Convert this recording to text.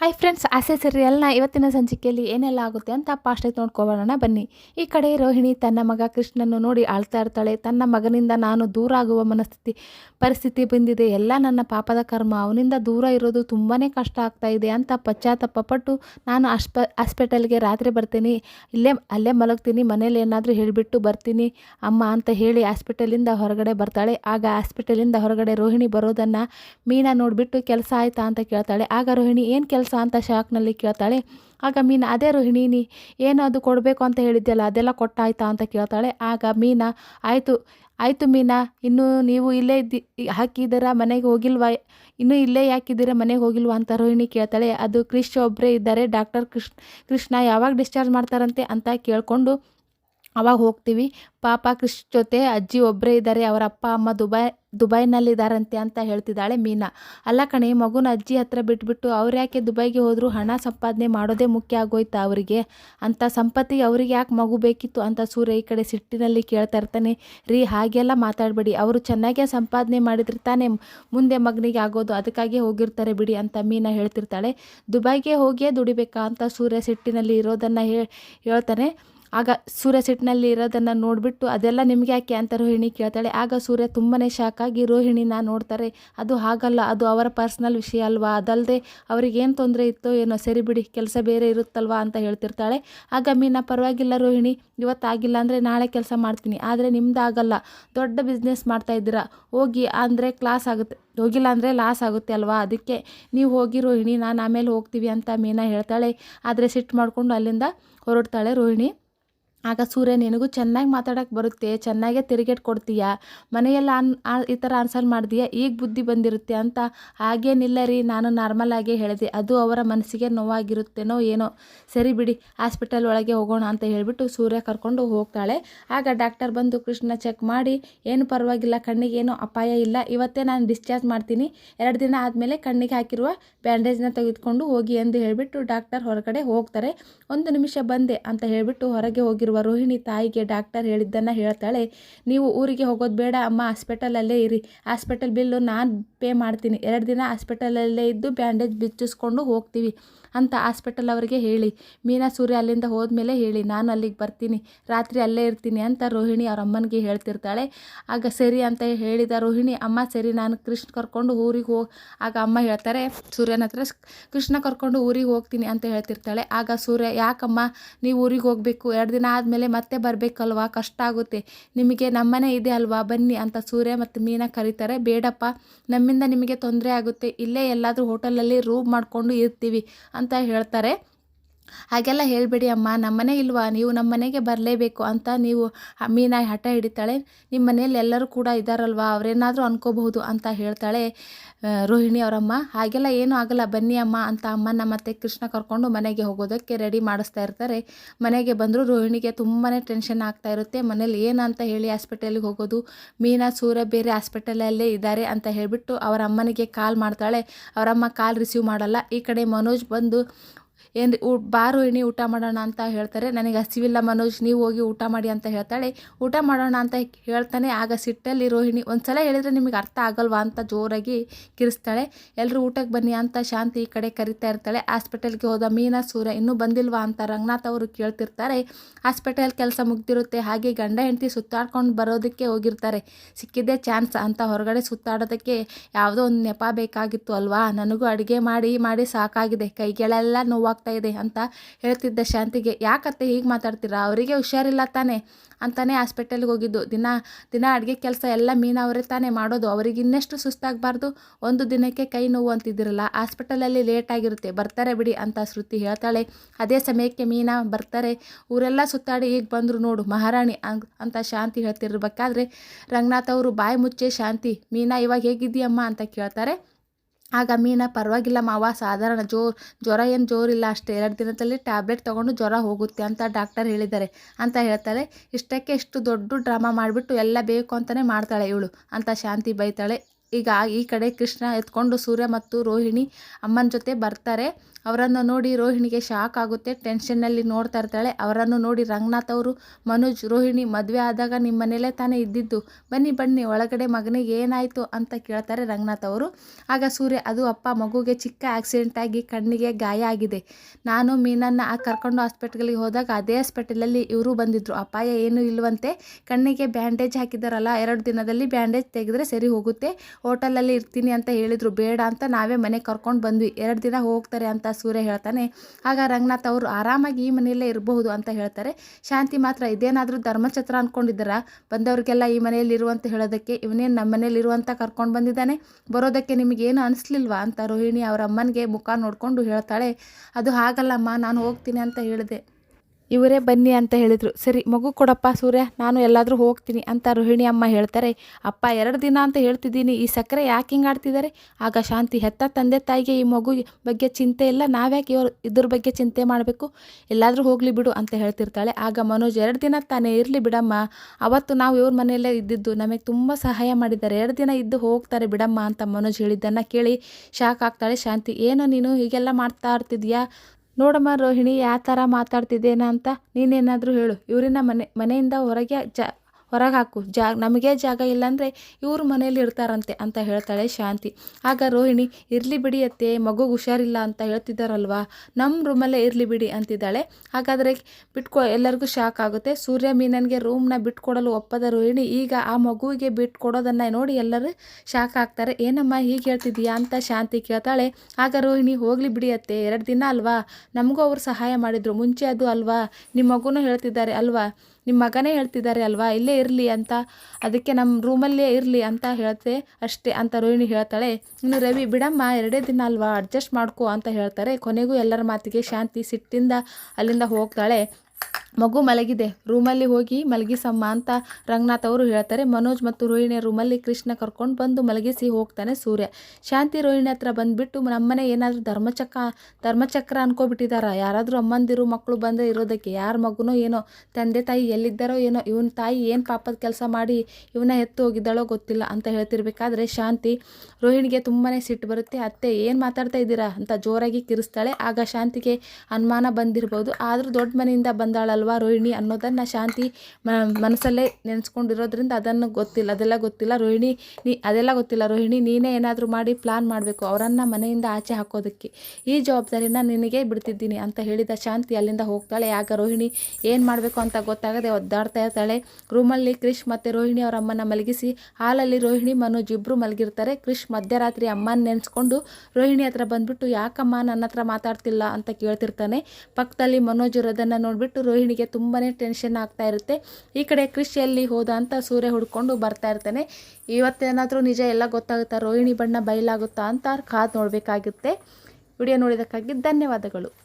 Hi friends ಆಸೆ ಸೀರಿಯಲ್ನ ಇವತ್ತಿನ ಸಂಚಿಕೆಯಲ್ಲಿ ಏನೆಲ್ಲ ಆಗುತ್ತೆ ಅಂತ ಪಾಸ್ಟಾಗಿ ನೋಡ್ಕೊಬೋಣ ಬನ್ನಿ. ಈ ಕಡೆ ರೋಹಿಣಿ ತನ್ನ ಮಗ ಕೃಷ್ಣನ್ನು ನೋಡಿ ಆಳ್ತಾ ಇರ್ತಾಳೆ. ತನ್ನ ಮಗನಿಂದ ನಾನು ದೂರ ಆಗುವ ಮನಸ್ಥಿತಿ, ಪರಿಸ್ಥಿತಿ ಬಂದಿದೆ. ಎಲ್ಲ ನನ್ನ ಪಾಪದ ಕರ್ಮ. ಅವನಿಂದ ದೂರ ಇರೋದು ತುಂಬಾ ಕಷ್ಟ ಆಗ್ತಾ ಇದೆ ಅಂತ ಪಶ್ಚಾತ್ತಾಪ ಪಟ್ಟು ನಾನು ಆಸ್ಪ ಹಾಸ್ಪಿಟಲ್ಗೆ ರಾತ್ರಿ ಬರ್ತೀನಿ. ಇಲ್ಲೇ, ಅಲ್ಲೇ ಮಲಗ್ತೀನಿ. ಮನೇಲಿ ಏನಾದರೂ ಹೇಳಿಬಿಟ್ಟು ಬರ್ತೀನಿ. ಅಮ್ಮ ಅಂತ ಹೇಳಿ ಹಾಸ್ಪಿಟಲಿಂದ ಹೊರಗಡೆ ಬರ್ತಾಳೆ. ಆಗ ಹಾಸ್ಪಿಟಲಿಂದ ಹೊರಗಡೆ ರೋಹಿಣಿ ಬರೋದನ್ನು ಮೀನಾ ನೋಡಿಬಿಟ್ಟು ಕೆಲಸ ಆಯಿತಾ ಅಂತ ಕೇಳ್ತಾಳೆ. ಆಗ ರೋಹಿಣಿ ಏನು ಕೆಲಸ ಅಂತ ಶಾಕ್ನಲ್ಲಿ ಕೇಳ್ತಾಳೆ, ಆಗ ಮೀನಾ, ಅದೇ ರೋಹಿಣಿ, ನೀ ಏನು ಅದು ಕೊಡಬೇಕು ಅಂತ ಹೇಳಿದ್ಯಲ್ಲ, ಅದೆಲ್ಲ ಕೊಟ್ಟಾಯ್ತಾ ಅಂತ ಕೇಳ್ತಾಳೆ. ಆಗ ಮೀನಾ, ಆಯಿತು ಆಯಿತು ಮೀನಾ, ಇನ್ನೂ ನೀವು ಇಲ್ಲೇ ಇದ್ದಿ, ಹಾಕಿದ್ದೀರಾ ಮನೆಗೆ ಹೋಗಿಲ್ವಾ? ಇನ್ನೂ ಇಲ್ಲೇ ಯಾಕಿದ್ದೀರಾ ಮನೆಗೆ ಹೋಗಿಲ್ವಾ? ಅಂತ ರೋಹಿಣಿ ಕೇಳ್ತಾಳೆ. ಅದು ಕ್ರಿಶ್ ಒಬ್ಬರೇ ಇದ್ದಾರೆ, ಡಾಕ್ಟರ್ ಕೃಷ್ಣ ಕೃಷ್ಣ ಯಾವಾಗ ಡಿಸ್ಚಾರ್ಜ್ ಮಾಡ್ತಾರಂತೆ ಅಂತ ಕೇಳಿಕೊಂಡು ಅವಾಗ ಹೋಗ್ತೀವಿ. ಪಾಪ ಕೃಷ್ ಜೊತೆ ಅಜ್ಜಿ ಒಬ್ಬರೇ ಇದ್ದಾರೆ ಅವರ ಅಪ್ಪ, ಅಮ್ಮ ದುಬೈ ದುಬೈನಲ್ಲಿದ್ದಾರಂತೆ ಅಂತ ಹೇಳ್ತಿದ್ದಾಳೆ ಮೀನಾ. ಅಲ್ಲ ಕಣೆ, ಮಗುನ ಅಜ್ಜಿ ಹತ್ರ ಬಿಟ್ಬಿಟ್ಟು ಅವ್ರು ಯಾಕೆ ದುಬೈಗೆ ಹೋದರೂ, ಹಣ ಸಂಪಾದನೆ ಮಾಡೋದೇ ಮುಖ್ಯ ಆಗೋಯ್ತಾ ಅವರಿಗೆ? ಅಂತ ಸಂಪತ್ತಿ ಅವ್ರಿಗೆ ಯಾಕೆ ಮಗು ಬೇಕಿತ್ತು? ಅಂತ ಸೂರ್ಯ ಈ ಕಡೆ ಸಿಟ್ಟಿನಲ್ಲಿ ಕೇಳ್ತಾ ಇರ್ತಾನೆ. ರೀ, ಹಾಗೆಲ್ಲ ಮಾತಾಡಬೇಡಿ. ಅವರು ಚೆನ್ನಾಗೇ ಸಂಪಾದನೆ ಮಾಡಿದ್ರೆ ತಾನೇ ಮುಂದೆ ಮಗನಿಗೆ ಆಗೋದು. ಅದಕ್ಕಾಗಿ ಹೋಗಿರ್ತಾರೆ ಬಿಡಿ ಅಂತ ಮೀನಾ ಹೇಳ್ತಿರ್ತಾಳೆ. ದುಬೈಗೆ ಹೋಗಿಯೇ ದುಡಿಬೇಕಾ? ಅಂತ ಸೂರ್ಯ ಸಿಟ್ಟಿನಲ್ಲಿ ಇರೋದನ್ನು ಹೇಳ್ತಾನೆ. ಆಗ ಸೂರ್ಯ ಸಿಟ್ಟಿನಲ್ಲಿ ಇರೋದನ್ನು ನೋಡಿಬಿಟ್ಟು ಅದೆಲ್ಲ ನಿಮಗೆ ಯಾಕೆ ಅಂತ ರೋಹಿಣಿ ಕೇಳ್ತಾಳೆ. ಆಗ ಸೂರ್ಯ ತುಂಬಾ ಶಾಕಾಗಿ ರೋಹಿಣಿನ ನೋಡ್ತಾರೆ, ಅದು ಹಾಗಲ್ಲ, ಅದು ಅವರ ಪರ್ಸ್ನಲ್ ವಿಷಯ ಅಲ್ವಾ? ಅದಲ್ಲದೆ ಅವ್ರಿಗೇನು ತೊಂದರೆ ಇತ್ತೋ ಏನೋ? ಸರಿ ಬಿಡಿ, ಕೆಲಸ ಬೇರೆ ಇರುತ್ತಲ್ವಾ? ಅಂತ ಹೇಳ್ತಿರ್ತಾಳೆ. ಆಗ ಮೀನಾ, ಪರವಾಗಿಲ್ಲ ರೋಹಿಣಿ, ಇವತ್ತಾಗಿಲ್ಲ ಅಂದರೆ ನಾಳೆ ಕೆಲಸ ಮಾಡ್ತೀನಿ. ಆದರೆ ನಿಮ್ದು ಆಗಲ್ಲ ದೊಡ್ಡ ಬಿಸ್ನೆಸ್ ಮಾಡ್ತಾ ಇದ್ದೀರಾ. ಹೋಗಿ ಅಂದರೆ ಕ್ಲಾಸ್ ಆಗುತ್ತೆ. ಹೋಗಿಲ್ಲ ಅಂದರೆ ಲಾಸ್ ಆಗುತ್ತೆ ಅಲ್ವಾ? ಅದಕ್ಕೆ ನೀವು ಹೋಗಿ ರೋಹಿಣಿ, ನಾನು ಆಮೇಲೆ ಹೋಗ್ತೀವಿ ಅಂತ ಮೀನಾ ಹೇಳ್ತಾಳೆ. ಆದರೆ ಸಿಟ್ಟು ಮಾಡಿಕೊಂಡು ಅಲ್ಲಿಂದ ಹೊರಡ್ತಾಳೆ ರೋಹಿಣಿ. ಆಗ ಸೂರ್ಯ, ನಿನಗೂ ಚೆನ್ನಾಗಿ ಮಾತಾಡೋಕ್ಕೆ ಬರುತ್ತೆ, ಚೆನ್ನಾಗೇ ತಿರುಗೇಟ್ ಕೊಡ್ತೀಯ? ಮನೆಯೆಲ್ಲ ಅನ್ ಈ ಥರ ಆನ್ಸರ್ ಮಾಡಿದೀಯ? ಈಗ ಬುದ್ಧಿ ಬಂದಿರುತ್ತೆ ಅಂತ? ಹಾಗೇನಿಲ್ಲ ರೀ, ನಾನು ನಾರ್ಮಲ್ ಆಗೇ ಹೇಳಿದೆ. ಅದು ಅವರ ಮನಸ್ಸಿಗೆ ನೋವಾಗಿರುತ್ತೇನೋ ಏನೋ. ಸರಿ ಬಿಡಿ, ಹಾಸ್ಪಿಟಲ್ ಒಳಗೆ ಹೋಗೋಣ ಅಂತ ಹೇಳಿಬಿಟ್ಟು ಸೂರ್ಯ ಕರ್ಕೊಂಡು ಹೋಗ್ತಾಳೆ. ಆಗ ಡಾಕ್ಟರ್ ಬಂದು ಕೃಷ್ಣ ಚೆಕ್ ಮಾಡಿ, ಏನು ಪರವಾಗಿಲ್ಲ, ಕಣ್ಣಿಗೆ ಏನೋ ಅಪಾಯ ಇಲ್ಲ. ಇವತ್ತೇ ನಾನು ಡಿಸ್ಚಾರ್ಜ್ ಮಾಡ್ತೀನಿ. ಎರಡು ದಿನ ಆದಮೇಲೆ ಕಣ್ಣಿಗೆ ಹಾಕಿರುವ ಬ್ಯಾಂಡೇಜ್ನ ತೆಗೆದುಕೊಂಡು ಹೋಗಿ ಎಂದು ಹೇಳಿಬಿಟ್ಟು ಡಾಕ್ಟರ್ ಹೊರಗಡೆ ಹೋಗ್ತಾರೆ. ಒಂದು ನಿಮಿಷ ಬಂದೆ ಅಂತ ಹೇಳಿಬಿಟ್ಟು ಹೊರಗೆ ಹೋಗಿರುವ ರೋಹಿಣಿ ತಾಯಿಗೆ ಡಾಕ್ಟರ್ ಹೇಳಿದ್ದನ್ನು ಹೇಳ್ತಾಳೆ. ನೀವು ಊರಿಗೆ ಹೋಗೋದು ಬೇಡ, ಅಮ್ಮ ಹಾಸ್ಪಿಟಲಲ್ಲೇ ಇರಿ. ಹಾಸ್ಪಿಟಲ್ ಬಿಲ್ಲು ನಾನು ಪೇ ಮಾಡ್ತೀನಿ. ಎರಡು ದಿನ ಹಾಸ್ಪಿಟಲಲ್ಲೇ ಇದ್ದು ಬ್ಯಾಂಡೇಜ್ ಬಿಚ್ಚಿಸ್ಕೊಂಡು ಹೋಗ್ತೀವಿ ಅಂತ ಹಾಸ್ಪಿಟಲ್ ಅವರಿಗೆ ಹೇಳಿ. ಮೀನಾ ಸೂರ್ಯ ಅಲ್ಲಿಂದ ಹೋದ್ಮೇಲೆ ಹೇಳಿ, ನಾನು ಅಲ್ಲಿಗೆ ಬರ್ತೀನಿ. ರಾತ್ರಿ ಅಲ್ಲೇ ಇರ್ತೀನಿ ಅಂತ ರೋಹಿಣಿ ಅವ್ರ ಅಮ್ಮನಿಗೆ ಹೇಳ್ತಿರ್ತಾಳೆ. ಆಗ ಸರಿ ಅಂತ ಹೇಳಿದ ರೋಹಿಣಿ, ಅಮ್ಮ ಸರಿ, ನಾನು ಕೃಷ್ಣ ಕರ್ಕೊಂಡು ಊರಿಗೆ ಹೋಗಿ, ಆಗ ಅಮ್ಮ ಹೇಳ್ತಾರೆ, ಸೂರ್ಯನ ಹತ್ರ ಕೃಷ್ಣ ಕರ್ಕೊಂಡು ಊರಿಗೆ ಹೋಗ್ತೀನಿ ಅಂತ ಹೇಳ್ತಿರ್ತಾಳೆ. ಆಗ ಸೂರ್ಯ, ಯಾಕಮ್ಮ ನೀವು ಊರಿಗೆ ಹೋಗಬೇಕು? ಎರಡು ದಿನ ಆದಮೇಲೆ ಮತ್ತೆ ಬರಬೇಕಲ್ವಾ? ಕಷ್ಟ ಆಗುತ್ತೆ. ನಿಮಗೆ ನಮ್ಮನೆ ಇದೆ ಅಲ್ವಾ? ಬನ್ನಿ ಅಂತ ಸೂರ್ಯ ಮತ್ತು ಮೀನಾ ಕರೀತಾರೆ. ಬೇಡಪ್ಪ, ನಮ್ಮಿಂದ ನಿಮಗೆ ತೊಂದರೆ ಆಗುತ್ತೆ. ಇಲ್ಲೇ ಎಲ್ಲಾದರೂ ಹೋಟೆಲಲ್ಲಿ ರೂಮ್ ಮಾಡಿಕೊಂಡು ಇರ್ತೀವಿ ಅಂತ ಹೇಳ್ತಾರೆ. ಹಾಗೆಲ್ಲ ಹೇಳಬೇಡಿ ಅಮ್ಮ ನಮ್ಮನೆ ಇಲ್ವಾ? ನೀವು ನಮ್ಮ ಮನೆಗೆ ಬರಲೇಬೇಕು ಅಂತ ನೀವು ಮೀನಾಯಿ ಹಠ ಹಿಡಿತಾಳೆ. ನಿಮ್ಮ ಮನೆಯಲ್ಲಿ ಎಲ್ಲರೂ ಕೂಡ ಇದ್ದಾರಲ್ವಾ ಅವರೇನಾದರೂ ಅನ್ಕೋಬಹುದು ಅಂತ ಹೇಳ್ತಾಳೆ ರೋಹಿಣಿ ಅವರಮ್ಮ. ಹಾಗೆಲ್ಲ ಏನೂ ಆಗಲ್ಲ, ಬನ್ನಿ ಅಮ್ಮ ಅಂತ ಅಮ್ಮನ ಮತ್ತೆ ಕೃಷ್ಣ ಕರ್ಕೊಂಡು ಮನೆಗೆ ಹೋಗೋದಕ್ಕೆ ರೆಡಿ ಮಾಡಿಸ್ತಾ ಇರ್ತಾರೆ. ಮನೆಗೆ ಬಂದರೂ ರೋಹಿಣಿಗೆ ತುಂಬಾ ಟೆನ್ಷನ್ ಆಗ್ತಾ ಇರುತ್ತೆ. ಮನೇಲಿ ಏನಂತ ಹೇಳಿ ಹಾಸ್ಪಿಟಲಿಗೆ ಹೋಗೋದು? ಮೀನಾ, ಸೂರ್ಯ ಬೇರೆ ಹಾಸ್ಪಿಟಲಲ್ಲೇ ಇದ್ದಾರೆ ಅಂತ ಹೇಳಿಬಿಟ್ಟು ಅವರ ಅಮ್ಮನಿಗೆ ಕಾಲ್ ಮಾಡ್ತಾಳೆ. ಅವರಮ್ಮ ಕಾಲ್ ರಿಸೀವ್ ಮಾಡಲ್ಲ. ಈ ಕಡೆ ಮನೋಜ್ ಬಂದು ಏನು ಉ ಬಾ ರೋಹಿಣಿ ಊಟ ಮಾಡೋಣ ಅಂತ ಹೇಳ್ತಾರೆ. ನನಗೆ ಹಸಿವಿಲ್ಲ ಮನೋಜ್, ನೀವು ಹೋಗಿ ಊಟ ಮಾಡಿ ಅಂತ ಹೇಳ್ತಾಳೆ. ಊಟ ಮಾಡೋಣ ಅಂತ ಹೇಳ್ತಾನೆ. ಆಗ ಸಿಟ್ಟಲ್ಲಿ ರೋಹಿಣಿ ಒಂದು ಸಲ ಹೇಳಿದ್ರೆ ನಿಮಗೆ ಅರ್ಥ ಆಗಲ್ವಾ ಅಂತ ಜೋರಾಗಿ ಕಿರಿಸ್ತಾಳೆ. ಎಲ್ಲರೂ ಊಟಕ್ಕೆ ಬನ್ನಿ ಅಂತ ಶಾಂತಿ ಈ ಕಡೆ ಕರಿತಾ ಇರ್ತಾಳೆ. ಹಾಸ್ಪಿಟಲ್ಗೆ ಹೋದ ಮೀನಾ, ಸೂರ್ಯ ಇನ್ನೂ ಬಂದಿಲ್ವಾ ಅಂತ ರಂಗನಾಥ್ ಅವರು ಕೇಳ್ತಿರ್ತಾರೆ. ಹಾಸ್ಪಿಟಲ್ ಕೆಲಸ ಮುಗ್ದಿರುತ್ತೆ. ಹಾಗೆ ಗಂಡ ಹೆಂಡತಿ ಸುತ್ತಾಡ್ಕೊಂಡು ಬರೋದಕ್ಕೆ ಹೋಗಿರ್ತಾರೆ. ಸಿಕ್ಕಿದ್ದೇ ಚಾನ್ಸ್ ಅಂತ ಹೊರಗಡೆ ಸುತ್ತಾಡೋದಕ್ಕೆ ಯಾವುದೋ ಒಂದು ನೆಪ ಬೇಕಾಗಿತ್ತು ಅಲ್ವಾ? ನನಗೂ ಅಡುಗೆ ಮಾಡಿ ಮಾಡಿ ಸಾಕಾಗಿದೆ. ಕೈಗಳೆಲ್ಲ ನೋವಾಗ್ತಾ ಇದೆ ಅಂತ ಹೇಳ್ತಿದ್ದ ಶಾಂತಿಗೆ, ಯಾಕತ್ತೆ ಹೀಗೆ ಮಾತಾಡ್ತೀರಾ? ಅವರಿಗೆ ಹುಷಾರಿಲ್ಲ ತಾನೇ? ಅಂತಾನೆ ಹಾಸ್ಪಿಟಲ್ಗೆ ಹೋಗಿದ್ದು. ದಿನ ದಿನ ಅಡುಗೆ ಕೆಲಸ ಎಲ್ಲ ಮೀನಾ ಅವರೇ ತಾನೇ ಮಾಡೋದು. ಅವರಿಗೆ ಇನ್ನಷ್ಟು ಸುಸ್ತಾಗಬಾರ್ದು? ಒಂದು ದಿನಕ್ಕೆ ಕೈ ನೋವು ಅಂತಿದ್ದಿರಲ್ಲ, ಹಾಸ್ಪಿಟಲಲ್ಲಿ ಲೇಟ್ ಆಗಿರುತ್ತೆ. ಬರ್ತಾರೆ ಬಿಡಿ ಅಂತ ಶ್ರುತಿ ಹೇಳ್ತಾಳೆ. ಅದೇ ಸಮಯಕ್ಕೆ ಮೀನಾ ಬರ್ತಾರೆ. ಊರೆಲ್ಲ ಸುತ್ತಾಡಿ ಈಗ ಬಂದರು ನೋಡು, ಮಹಾರಾಣಿ ಅಂತ ಶಾಂತಿ ಹೇಳ್ತಿರ್ಬೇಕಾದ್ರೆ, ರಂಗನಾಥ್ ಅವರು ಬಾಯಿ ಮುಚ್ಚೆ ಶಾಂತಿ, ಮೀನಾ ಇವಾಗ ಹೇಗಿದ್ದೀಯಮ್ಮ? ಅಂತ ಕೇಳ್ತಾರೆ. ಆಗ ಮೀನ ಪರವಾಗಿಲ್ಲ ಮಾವ, ಸಾಧಾರಣ ಜೋರು, ಜ್ವರ ಏನು ಜೋರಿಲ್ಲ ಅಷ್ಟೇ. ಎರಡು ದಿನದಲ್ಲಿ ಟ್ಯಾಬ್ಲೆಟ್ ತೊಗೊಂಡು ಜ್ವರ ಹೋಗುತ್ತೆ ಅಂತ ಡಾಕ್ಟರ್ ಹೇಳಿದ್ದಾರೆ ಅಂತ ಹೇಳ್ತಾಳೆ ಇಷ್ಟಕ್ಕೆ ಇಷ್ಟು ದೊಡ್ಡ ಡ್ರಾಮಾ ಮಾಡಿಬಿಟ್ಟು ಎಲ್ಲ ಬೇಕು ಅಂತಲೇ ಮಾಡ್ತಾಳೆ ಇವಳು ಅಂತ ಶಾಂತಿ ಬೈತಾಳೆ. ಈಗ ಈ ಕಡೆ ಕೃಷ್ಣ ಎತ್ಕೊಂಡು ಸೂರ್ಯ ಮತ್ತು ರೋಹಿಣಿ ಅಮ್ಮನ ಜೊತೆ ಬರ್ತಾರೆ. ಅವರನ್ನು ನೋಡಿ ರೋಹಿಣಿಗೆ ಶಾಕ್ ಆಗುತ್ತೆ. ಟೆನ್ಷನ್ನಲ್ಲಿ ನೋಡ್ತಾ ಇರ್ತಾಳೆ. ಅವರನ್ನು ನೋಡಿ ರಂಗನಾಥ್ ಅವರು, ಮನೋಜ್, ರೋಹಿಣಿ ಮದುವೆ ಆದಾಗ ನಿಮ್ಮ ಮನೇಲೇ ತಾನೇ ಇದ್ದಿದ್ದು. ಬನ್ನಿ ಬನ್ನಿ, ಒಳಗಡೆ ಮಗನಿಗೆ ಏನಾಯಿತು ಅಂತ ಕೇಳ್ತಾರೆ ರಂಗನಾಥ್ ಅವರು. ಆಗ ಸೂರ್ಯ, ಅದು ಅಪ್ಪ ಮಗುಗೆ ಚಿಕ್ಕ ಆಕ್ಸಿಡೆಂಟ್ ಆಗಿ ಕಣ್ಣಿಗೆ ಗಾಯ ಆಗಿದೆ. ನಾನು ಮೀನನ್ನು ಕರ್ಕೊಂಡು ಹಾಸ್ಪಿಟ್ಲಿಗೆ ಹೋದಾಗ ಅದೇ ಹಾಸ್ಪಿಟಲಲ್ಲಿ ಇವರು ಬಂದಿದ್ದರು ಅಪಾಯ ಏನೂ ಇಲ್ಲವಂತೆ ಕಣ್ಣಿಗೆ ಬ್ಯಾಂಡೇಜ್ ಹಾಕಿದಾರಲ್ಲ. ಎರಡು ದಿನದಲ್ಲಿ ಬ್ಯಾಂಡೇಜ್ ತೆಗೆದ್ರೆ ಸರಿ ಹೋಗುತ್ತೆ. ಹೋಟೆಲಲ್ಲಿ ಇರ್ತೀನಿ ಅಂತ ಹೇಳಿದರು, ಬೇಡ ಅಂತ ನಾವೇ ಮನೆಗೆ ಕರ್ಕೊಂಡು ಬಂದ್ವಿ. ಎರಡು ದಿನ ಹೋಗ್ತಾರೆ ಅಂತ ಸೂರ್ಯ ಹೇಳ್ತಾನೆ. ಆಗ ರಂಗನಾಥ್ ಅವರು ಆರಾಮಾಗಿ ಈ ಮನೆಯಲ್ಲೇ ಇರಬಹುದು ಅಂತ ಹೇಳ್ತಾರೆ. ಶಾಂತಿ ಮಾತ್ರ ಇದೇನಾದರೂ ಧರ್ಮಛತ್ರ ಅಂದ್ಕೊಂಡಿದ್ದಾರ ಬಂದವ್ರಿಗೆಲ್ಲ ಈ ಮನೆಯಲ್ಲಿ ಇರುವಂತ ಹೇಳೋದಕ್ಕೆ ಇವನೇನು ನಮ್ಮ ಮನೇಲಿ ಇರುವಂತ ಕರ್ಕೊಂಡು ಬಂದಿದ್ದಾನೆ? ಬರೋದಕ್ಕೆ ನಿಮಗೇನು ಅನಿಸ್ಲಿಲ್ವಾ ಅಂತ ರೋಹಿಣಿ ಅವರ ಅಮ್ಮನಿಗೆ ಮುಖ ನೋಡಿಕೊಂಡು ಹೇಳ್ತಾಳೆ. ಅದು ಹಾಗಲ್ಲಮ್ಮ, ನಾನು ಹೋಗ್ತೀನಿ ಅಂತ ಹೇಳಿದೆ. ಇವರೇ ಬನ್ನಿ ಅಂತ ಹೇಳಿದರು. ಸರಿ, ಮಗು ಕೊಡಪ್ಪ ಸೂರ್ಯ, ನಾನು ಎಲ್ಲಾದರೂ ಹೋಗ್ತೀನಿ ಅಂತ ರೋಹಿಣಿ ಅಮ್ಮ ಹೇಳ್ತಾರೆ. ಅಪ್ಪ, ಎರಡು ದಿನ ಅಂತ ಹೇಳ್ತಿದ್ದೀನಿ, ಈ ಸಕ್ಕರೆ ಯಾಕೆ ಹಿಂಗಾಡ್ತಿದ್ದಾರೆ ಆಗ ಶಾಂತಿ ಹೆತ್ತ ತಂದೆ ತಾಯಿಗೆ ಈ ಮಗು ಬಗ್ಗೆ ಚಿಂತೆ ಇಲ್ಲ, ನಾವ್ಯಾಕೆ ಇವ್ರು ಇದ್ರ ಬಗ್ಗೆ ಚಿಂತೆ ಮಾಡಬೇಕು? ಎಲ್ಲಾದರೂ ಹೋಗಲಿ ಬಿಡು ಅಂತ ಹೇಳ್ತಿರ್ತಾಳೆ. ಆಗ ಮನೋಜ್, ಎರಡು ದಿನ ತಾನೇ ಇರಲಿ ಬಿಡಮ್ಮ. ಅವತ್ತು ನಾವು ಇವ್ರ ಮನೆಯಲ್ಲೇ ಇದ್ದಿದ್ದು, ನಮಗೆ ತುಂಬ ಸಹಾಯ ಮಾಡಿದ್ದಾರೆ. ಎರಡು ದಿನ ಇದ್ದು ಹೋಗ್ತಾರೆ ಬಿಡಮ್ಮ ಅಂತ ಮನೋಜ್ ಹೇಳಿದ್ದನ್ನು ಕೇಳಿ ಶಾಕ್ ಆಗ್ತಾಳೆ. ಶಾಂತಿ, ಏನು ನೀನು ಹೀಗೆಲ್ಲ ಮಾಡ್ತಾ ಇರ್ತಿದ್ಯಾ? ನೋಡಮ್ಮ ರೋಹಿಣಿ ಯಾವ ಥರ ಮಾತಾಡ್ತಿದ್ದೇನೆ ಅಂತ ನೀನೇನಾದರೂ ಹೇಳು. ಇವರಿನ ಮನೆ ಮನೆಯಿಂದ ಹೊರಗೆ ಜ ಹೊರಗೆ ಹಾಕು. ಜಾ ನಮಗೇ ಜಾಗ ಇಲ್ಲಾಂದರೆ ಇವರು ಮನೇಲಿ ಇರ್ತಾರಂತೆ ಅಂತ ಹೇಳ್ತಾಳೆ ಶಾಂತಿ. ಆಗ ರೋಹಿಣಿ, ಇರಲಿ ಬಿಡಿ ಅತ್ತೆ, ಮಗುಗೆ ಹುಷಾರಿಲ್ಲ ಅಂತ ಹೇಳ್ತಿದ್ದಾರಲ್ವಾ? ನಮ್ಮ ರೂಮಲ್ಲೇ ಇರಲಿ ಬಿಡಿ ಅಂತಿದ್ದಾಳೆ. ಹಾಗಾದರೆ ಬಿಟ್ಕೊ, ಎಲ್ಲರಿಗೂ ಶಾಕ್ ಆಗುತ್ತೆ. ಸೂರ್ಯ ಮೀನನ್ಗೆ ರೂಮ್ನ ಬಿಟ್ಕೊಡಲು ಒಪ್ಪದ ರೋಹಿಣಿ ಈಗ ಆ ಮಗುವಿಗೆ ಬಿಟ್ಕೊಡೋದನ್ನು ನೋಡಿ ಎಲ್ಲರೂ ಶಾಕ್ ಆಗ್ತಾರೆ. ಏನಮ್ಮ ಹೀಗೆ ಹೇಳ್ತಿದ್ಯಾ ಅಂತ ಶಾಂತಿ ಕೇಳ್ತಾಳೆ. ಆಗ ರೋಹಿಣಿ, ಹೋಗ್ಲಿ ಬಿಡಿ ಅತ್ತೆ, ಎರಡು ದಿನ ಅಲ್ವಾ? ನಮಗೂ ಅವರು ಸಹಾಯ ಮಾಡಿದರು. ಮುಂಚೆ ಅದು ಅಲ್ವಾ? ನಿಮ್ಮ ಮಗುನೂ ಹೇಳ್ತಿದ್ದಾರೆ ಅಲ್ವಾ? ನಿಮ್ಮ ಮಗನೇ ಹೇಳ್ತಿದ್ದಾರೆ ಅಲ್ವಾ? ಇಲ್ಲೇ ಇರಲಿ ಅಂತ. ಅದಕ್ಕೆ ನಮ್ಮ ರೂಮಲ್ಲೇ ಇರಲಿ ಅಂತ ಹೇಳ್ತೆ. ಅಷ್ಟೇ ಅಂತ ರೋಹಿಣಿ ಹೇಳ್ತಾಳೆ. ಇನ್ನು ರವಿ, ಬಿಡಮ್ಮ, ಎರಡೇ ದಿನ ಅಲ್ವಾ? ಅಡ್ಜಸ್ಟ್ ಮಾಡ್ಕೋ ಅಂತ ಹೇಳ್ತಾರೆ. ಕೊನೆಗೂ ಎಲ್ಲರ ಮಾತಿಗೆ ಶಾಂತಿ ಸಿಟ್ಟಿಂದ ಅಲ್ಲಿಂದ ಹೋಗ್ತಾಳೆ. ಮಗು ಮಲಗಿದೆ. ರೂಮಲ್ಲಿ ಹೋಗಿ ಮಲಗಿಸಮ್ಮ ಅಂತ ರಂಗನಾಥ್ ಅವರು ಹೇಳ್ತಾರೆ, ಮನೋಜ್ ಮತ್ತು ರೋಹಿಣಿಯ ರೂಮಲ್ಲಿ ಕೃಷ್ಣ ಕರ್ಕೊಂಡು ಬಂದು ಮಲಗಿಸಿ ಹೋಗ್ತಾನೆ ಸೂರ್ಯ. ಶಾಂತಿ ರೋಹಿಣಿ ಹತ್ರ ಬಂದುಬಿಟ್ಟು ನಮ್ಮನೆ ಏನಾದರೂ ಧರ್ಮಚಕ್ರ ಧರ್ಮಚಕ್ರ ಅನ್ಕೋಬಿಟ್ಟಿದಾರ? ಯಾರಾದರೂ ಅಮ್ಮಂದಿರು ಮಕ್ಕಳು ಬಂದರೆ ಇರೋದಕ್ಕೆ ಯಾರ ಮಗುನೋ ಏನೋ, ತಂದೆ ತಾಯಿ ಎಲ್ಲಿದ್ದಾರೋ ಏನೋ, ಇವನ ತಾಯಿ ಏನು ಪಾಪದ ಕೆಲಸ ಮಾಡಿ ಇವನ ಎತ್ತು ಹೋಗಿದ್ದಾಳೋ ಗೊತ್ತಿಲ್ಲ ಅಂತ ಹೇಳ್ತಿರ್ಬೇಕಾದ್ರೆ ಶಾಂತಿ ರೋಹಿಣಿಗೆ ತುಂಬಾ ಸಿಟ್ಟು ಬರುತ್ತೆ. ಅತ್ತೆ, ಏನು ಮಾತಾಡ್ತಾ ಇದ್ದೀರಾ? ಅಂತ ಜೋರಾಗಿ ಕಿರಿಸ್ತಾಳೆ. ಆಗ ಶಾಂತಿಗೆ ಅನುಮಾನ ಬಂದಿರ್ಬೋದು. ಆದರೂ ದೊಡ್ಡ ಮನೆಯಿಂದ ಬಂದಾಳಲ್ವಾ ರೋಹಿಣಿ ಅನ್ನೋದನ್ನು ಶಾಂತಿ ಮನಸ್ಸಲ್ಲೇ ನೆನೆಸ್ಕೊಂಡಿರೋದ್ರಿಂದ ಅದನ್ನು ಗೊತ್ತಿಲ್ಲ, ಅದೆಲ್ಲ ಗೊತ್ತಿಲ್ಲ. ರೋಹಿಣಿ, ನೀ, ಅದೆಲ್ಲ ಗೊತ್ತಿಲ್ಲ ರೋಹಿಣಿ, ನೀನೇ ಏನಾದರೂ ಮಾಡಿ ಪ್ಲಾನ್ ಮಾಡಬೇಕು, ಅವರನ್ನು ಮನೆಯಿಂದ ಆಚೆ ಹಾಕೋದಕ್ಕೆ. ಈ ಜವಾಬ್ದಾರಿನ ನಿನಗೆ ಬಿಡ್ತಿದ್ದೀನಿ ಅಂತ ಹೇಳಿದ ಶಾಂತಿ ಅಲ್ಲಿಂದ ಹೋಗ್ತಾಳೆ. ಆಗ ರೋಹಿಣಿ ಏನು ಮಾಡಬೇಕು ಅಂತ ಗೊತ್ತಾಗದೆ ಒದ್ದಾಡ್ತಾ ಇರ್ತಾಳೆ. ರೂಮಲ್ಲಿ ಕ್ರಿಶ್ ಮತ್ತು ರೋಹಿಣಿ ಅವರ ಅಮ್ಮನ ಮಲಗಿಸಿ, ಹಾಲಲ್ಲಿ ರೋಹಿಣಿ, ಮನೋಜ್ ಇಬ್ಬರು ಮಲಗಿರ್ತಾರೆ. ಕ್ರಿಶ್ ಮಧ್ಯರಾತ್ರಿ ಅಮ್ಮನ ನೆನೆಸ್ಕೊಂಡು, ರೋಹಿಣಿ ಹತ್ರ ಬಂದುಬಿಟ್ಟು ಯಾಕಮ್ಮ ನನ್ನ ಹತ್ರ ಮಾತಾಡ್ತಿಲ್ಲ? ಅಂತ ಕೇಳ್ತಿರ್ತಾನೆ. ಪಕ್ಕದಲ್ಲಿ ಮನೋಜ್ ಇರೋದನ್ನು ನೋಡಿಬಿಟ್ಟು ರೋಹಿಣಿಗೆ ತುಂಬಾ ಟೆನ್ಷನ್ ಆಗ್ತಾ ಇರುತ್ತೆ. ಈ ಕಡೆ ಕೃಷಿಯಲ್ಲಿ ಹೋದ ಅಂತ ಸೂರ್ಯ ಹುಡ್ಕೊಂಡು ಬರ್ತಾ ಇರ್ತಾನೆ. ಇವತ್ತೇನಾದರೂ ನಿಜ ಎಲ್ಲ ಗೊತ್ತಾಗುತ್ತಾ ರೋಹಿಣಿ ಬಣ್ಣ ಬಯಲಾಗುತ್ತಾ ಅಂತ ಕಾದು ನೋಡಬೇಕಾಗುತ್ತೆ. ವಿಡಿಯೋ ನೋಡಿದ್ದಕ್ಕಾಗಿ ಧನ್ಯವಾದಗಳು.